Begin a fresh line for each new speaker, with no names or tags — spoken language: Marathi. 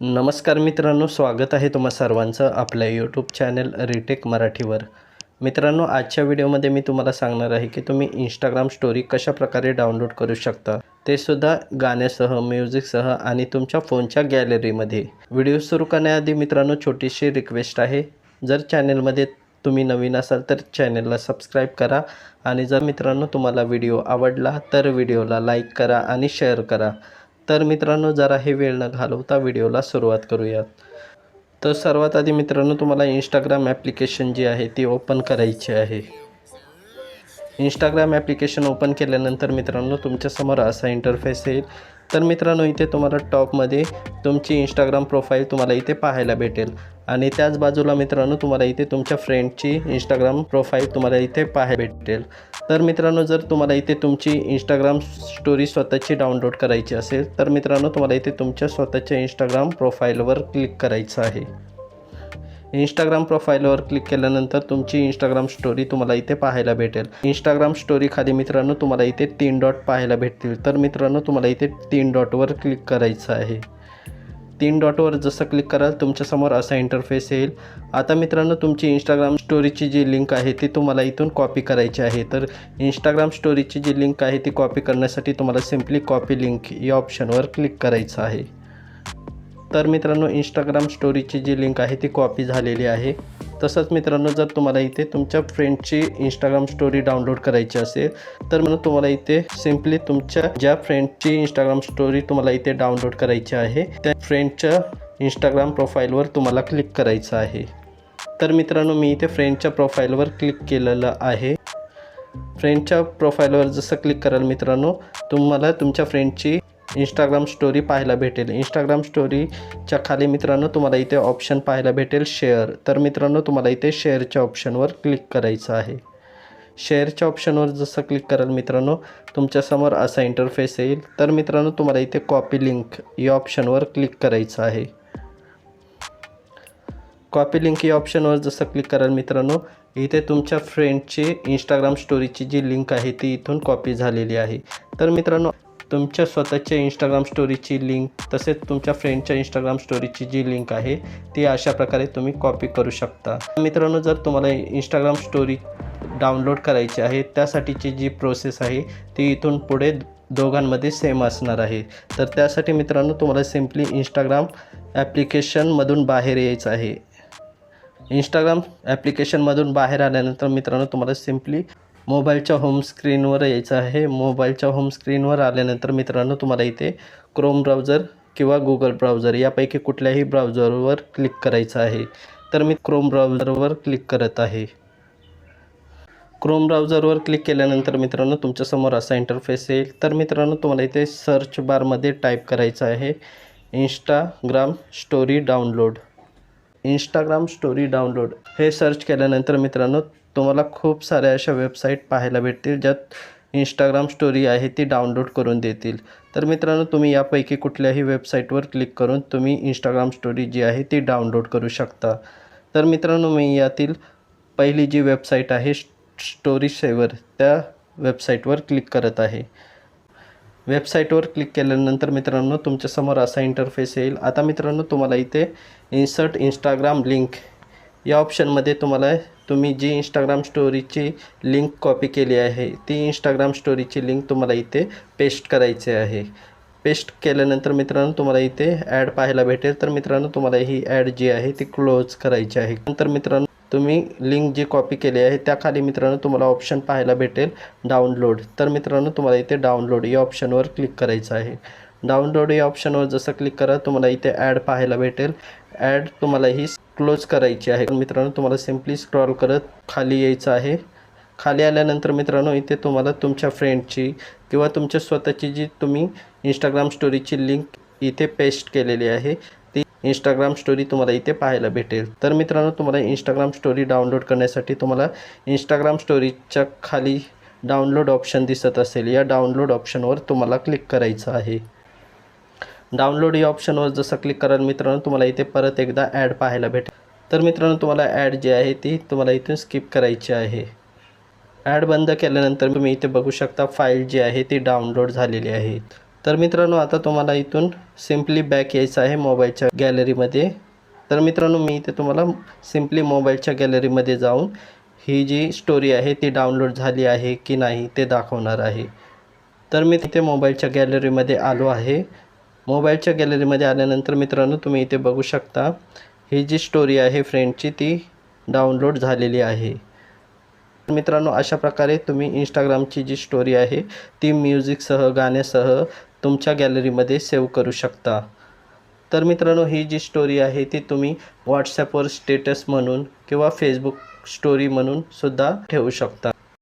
नमस्कार मित्रांनो स्वागत आहे तुम्हा सर्वांचं आपल्या यूट्यूब चॅनल रिटेक मराठीवर. मित्रांनो आजच्या व्हिडिओमध्ये मी तुम्हाला सांगणार आहे की तुम्ही इंस्टाग्राम स्टोरी कशाप्रकारे डाउनलोड करू शकता ते सुद्धा गाण्यासह म्युझिकसह आणि तुमच्या फोनच्या गॅलरीमध्ये व्हिडिओ सुरू करण्याआधी मित्रांनो छोटीशी रिक्वेस्ट आहे. जर चॅनलमध्ये तुम्ही नवीन असाल तर चॅनलला सबस्क्राईब करा आणि जर मित्रांनो तुम्हाला व्हिडिओ आवडला तर व्हिडिओला लाईक करा आणि शेअर करा. तर मित्रांनो जरा हे वेळ न घालवता व्हिडिओला सुरुवात करूयात. तर सर्वात आधी मित्रांनो तुम्हाला इंस्टाग्राम ॲप्लिकेशन जी आहे ती ओपन करायची आहे. इंस्टाग्राम ॲप्लिकेशन ओपन केल्यानंतर मित्रांनो तुमच्यासमोर असा इंटरफेस येईल. तर मित्रांनो इथे तुम्हाला टॉपमध्ये तुमची इंस्टाग्राम प्रोफाईल तुम्हाला इथे पाहायला भेटेल. आणि त्याच बाजूला मित्रांनो तुम्हाला इथे तुमच्या फ्रेंडची इंस्टाग्राम प्रोफाईल तुम्हाला इथे पाहायला भेटेल. तर मित्रांनो जर तुम्हाला इथे तुमची इंस्टाग्राम स्टोरी स्वतःची डाउनलोड करायची असेल तर मित्रांनो तुम्हाला इथे तुमच्या स्वतःच्या इंस्टाग्राम प्रोफाईलवर क्लिक करायचं आहे. इंस्टाग्राम प्रोफाईलवर क्लिक केल्यानंतर तुमची इंस्टाग्राम स्टोरी तुम्हाला इथे पाहायला भेटेल. इंस्टाग्राम स्टोरी खाली मित्रांनो तुम्हाला इथे तीन डॉट पाहायला भेटतील. तर मित्रांनो तुम्हाला इथे तीन डॉटवर क्लिक करायचं आहे. तीन डॉटवर जसं क्लिक कराल तुमच्यासमोर असा इंटरफेस येईल. आता मित्रांनो तुमची इंस्टाग्राम स्टोरीची जी लिंक आहे ती तुम्हाला इथून कॉपी करायची आहे. तर इंस्टाग्राम स्टोरीची जी लिंक आहे ती कॉपी करण्यासाठी तुम्हाला सिम्पली कॉपी लिंक या ऑप्शनवर क्लिक करायचं आहे. तर मित्रांनो इंस्टाग्राम स्टोरीची जी लिंक आहे ती कॉपी झालेली आहे. तसंच मित्रांनो जर तुम्हाला इथे तुमच्या फ्रेंडची इंस्टाग्राम स्टोरी डाउनलोड करायची असेल तर म्हणून तुम्हाला इथे सिम्पली तुमच्या ज्या फ्रेंडची इंस्टाग्राम स्टोरी तुम्हाला इथे डाउनलोड करायची आहे त्या फ्रेंडच्या इंस्टाग्राम प्रोफाईलवर तुम्हाला क्लिक करायचं आहे. तर मित्रांनो मी इथे फ्रेंडच्या प्रोफाईलवर क्लिक केलेलं आहे. फ्रेंडच्या प्रोफाईलवर जसं क्लिक कराल मित्रांनो तुम्हाला तुमच्या फ्रेंडची इंस्टाग्राम स्टोरी पाहायला भेटेल. इंस्टाग्राम स्टोरीच्या खाली मित्रांनो तुम्हाला इथे ऑप्शन पाहायला भेटेल शेअर तर मित्रांनो तुम्हाला इथे शेअरच्या ऑप्शनवर क्लिक करायचं आहे. शेअरच्या ऑप्शनवर जसं क्लिक कराल मित्रांनो तुमच्यासमोर असा इंटरफेस येईल. तर मित्रांनो तुम्हाला इथे कॉपी लिंक या ऑप्शनवर क्लिक करायचं आहे. कॉपी लिंक या ऑप्शनवर जसं क्लिक कराल मित्रांनो इथे तुमच्या फ्रेंडची इंस्टाग्राम स्टोरीची जी लिंक आहे ती इथून कॉपी झालेली आहे. तर मित्रांनो तुमच्या स्वतःच्या इंस्टाग्राम स्टोरीची लिंक तसेच तुमच्या फ्रेंडच्या इंस्टाग्राम स्टोरीची जी लिंक आहे ती अशा प्रकारे तुम्ही कॉपी करू शकता. मित्रांनो जर तुम्हाला इंस्टाग्राम स्टोरी डाउनलोड करायची आहे त्यासाठीची जी प्रोसेस आहे ती इथून पुढे दोघांमध्ये सेम असणार आहे. तर त्यासाठी मित्रांनो तुम्हाला सिम्पली इंस्टाग्राम ॲप्लिकेशनमधून बाहेर यायचं आहे. इंस्टाग्राम ॲप्लिकेशनमधून बाहेर आल्यानंतर मित्रांनो तुम्हाला सिम्पली मोबाईलच्या होम स्क्रीनवर यायचं आहे. मोबाईलच्या होम स्क्रीनवर आल्यानंतर मित्रांनो तुम्हाला इथे क्रोम ब्राउझर किंवा गुगल ब्राउझर यापैकी कुठल्याही ब्राउझरवर क्लिक करायचं आहे. तर मी क्रोम ब्राउझरवर क्लिक करत आहे. क्रोम ब्राउझरवर क्लिक केल्यानंतर मित्रांनो तुमच्यासमोर असा इंटरफेस येईल. तर मित्रांनो तुम्हाला इथे सर्च बारमध्ये टाईप करायचं आहे. Instagram story download Instagram story download हे सर्च केल्यानंतर मित्रांनो तुम्हाला खूप साऱ्या अशा वेबसाईट पाहायला भेटतील ज्यात इंस्टाग्राम स्टोरी आहे ती डाउनलोड करून देतील. तर मित्रांनो तुम्ही यापैकी कुठल्याही वेबसाईटवर क्लिक करून तुम्ही इंस्टाग्राम स्टोरी जी आहे ती डाउनलोड करू शकता. तर मित्रांनो मी यातील पहिली जी वेबसाईट आहे स्टोरी सेवर त्या वेबसाईटवर क्लिक करत आहे. वेबसाईटवर क्लिक केल्यानंतर मित्रांनो तुमच्यासमोर असा इंटरफेस येईल. आता मित्रांनो तुम्हाला इथे इन्सर्ट इंस्टाग्राम लिंक या ऑप्शनमध्ये तुम्हाला तुम्ही जी इंस्टाग्राम स्टोरीची लिंक कॉपी केली आहे ती इंस्टाग्राम स्टोरीची लिंक तुम्हाला इथे पेस्ट करायची आहे. पेस्ट केल्यानंतर मित्रांनो तुम्हाला इथे ॲड पाहायला भेटेल. तर मित्रांनो तुम्हाला ही ॲड जी आहे ती क्लोज करायची आहे. नंतर मित्रांनो तुम्ही लिंक जी कॉपी केली आहे त्याखाली मित्रांनो तुम्हाला ऑप्शन पाहायला भेटेल डाउनलोड तर मित्रांनो तुम्हाला इथे डाउनलोड या ऑप्शनवर क्लिक करायचं आहे. डाउनलोड या ऑप्शनवर जसं क्लिक करा तुम्हाला इथे ॲड पाहायला भेटेल. ॲड तुम्हाला ही क्लोज करायची आहे. मित्रांनो तुम्हाला सिम्पली स्क्रॉल करत खाली यायचं आहे. खाली आल्यानंतर मित्रांनो इथे तुम्हाला तुमच्या फ्रेंडची किंवा तुमच्या स्वतःची जी तुम्ही इंस्टाग्राम स्टोरीची लिंक इथे पेस्ट केलेली आहे. इंस्टाग्राम स्टोरी तुम्हाला इथे पाहायला भेटेल. तर मित्रांनो तुम्हाला इंस्टाग्राम स्टोरी डाउनलोड करण्यासाठी तुम्हाला इंस्टाग्राम स्टोरीच्या खाली डाउनलोड ऑप्शन दिसत असेल. या डाउनलोड ऑप्शनवर तुम्हाला क्लिक करायचं आहे. डाउनलोड या ऑप्शनवर जसं क्लिक कराल मित्रांनो तुम्हाला इथे परत एकदा ॲड पाहायला भेटेल. तर मित्रांनो तुम्हाला ॲड जी आहे ती तुम्हाला इथून स्किप करायची आहे. ॲड बंद केल्यानंतर तुम्ही इथे बघू शकता फाईल जी आहे ती डाउनलोड झालेली आहे. तर मित्रांनो आता तुम्हाला इथून सिम्पली बॅक यायचं आहे मोबाईलच्या गॅलरीमध्ये तर मित्रांनो मी इथे तुम्हाला सिम्पली मोबाईलच्या गॅलरीमध्ये जाऊन ही जी स्टोरी आहे ती डाउनलोड झाली आहे की नाही ते दाखवणार आहे. तर मी तिथे मोबाईलच्या गॅलरीमध्ये आलो आहे. मोबाईलच्या गॅलरीमध्ये आल्यानंतर मित्रांनो तुम्ही इथे बघू शकता ही जी स्टोरी आहे फ्रेंडची ती डाउनलोड झालेली आहे. मित्रांनो अशा प्रकारे तुम्ही इंस्टाग्रामची जी स्टोरी आहे ती म्युझिकसह गाण्यासह तुमच्या गॅलरीमध्ये सेव्ह करू शकता. तर मित्रांनो ही जी स्टोरी आहे ती तुम्ही व्हॉट्सॲपवर स्टेटस म्हणून किंवा फेसबुक स्टोरी म्हणून सुद्धा ठेवू शकता.